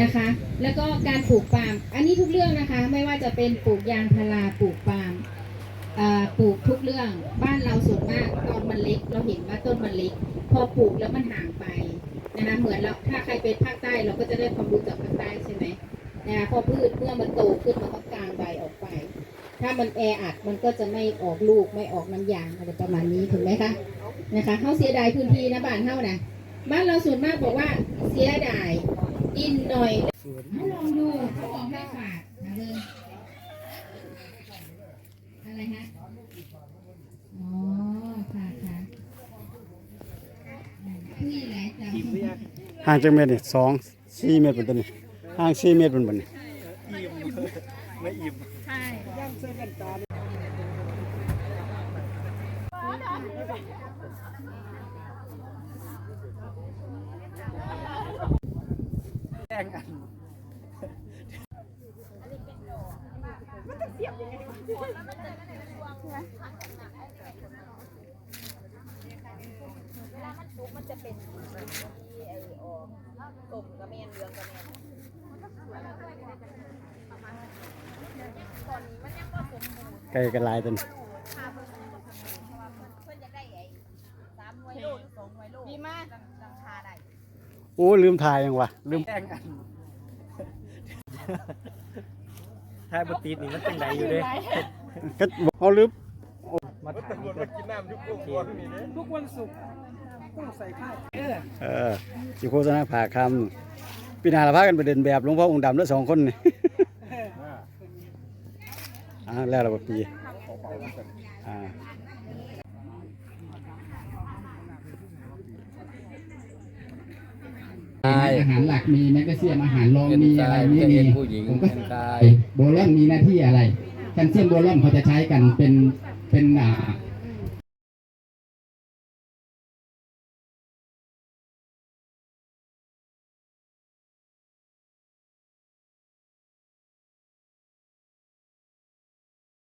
นะคะ แล้วก็การปลูกปาล์มอันนี้ทุกเรื่องนะคะ ไม่ว่าจะเป็นปลูกยางพาราปลูกปาล์มปลูกทุกเรื่องบ้านเราส่วนมากตอนมันเล็ก เราเห็นว่าต้นมันเล็ก พอปลูกแล้วมันห่างไปนะคะเหมือนเราถ้าใครเป็นภาคใต้เราก็จะได้ความรู้จากภาคใต้ใช่ไหมนะคะพอพืชเมื่อมันโตขึ้นมันก็กลางใบออกไป ถ้ามันแออัดมันก็จะไม่ออกลูกไม่ออกน้ำยางอะไรประมาณนี้ถูกไหมคะนะคะเขาเสียดายพื้นที่นะบ้านเฮานะบ้านเราส่วนมากบอกว่าเสียดาย ดินหน่อยให้ลองดูเขาบอกให้ฝากนะเบิ่งอะไรฮะ อ๋อค่ะค่ะพี่แหละจำห่างจากเมตรนี่สองสี่เมตรเป็นต้นนี่ห่างสี่เมตรเป็นบันนี่มัน จะเป็นที่ไอออกต้มกระเมนเรืองกระเมนไกลกันลายต้นเพื่อนจะได้ไอ้สามหน่วยโลหรือสองหน่วยโลดีมากราคาได้ โอ้ลืมถ่ายยังวะลืมแจ้งกันถ้าบติดนี่มันเป็นไหนอยู่เด้ก็เขาลืมมาถ่ายก็กินน้ำทุกทุกวันศุกร์ต้องใส่ข้าวเออสิโฆษณาผ่าคำปีหนาละพากันไปเดินแบบหลวงพ่อองค์ดำแล้วสองคนนี่อ่าแล้วเราปีอ่า อาหารหลักมีแมกนีเซียมอาหารรองมีอะไรไม่มีผู้หญิงผมก็เป็นกายโบลอนมีหน้าที่อะไรแคลเซียมโบลอนเขาจะใช้กันเป็นเป็นอ่า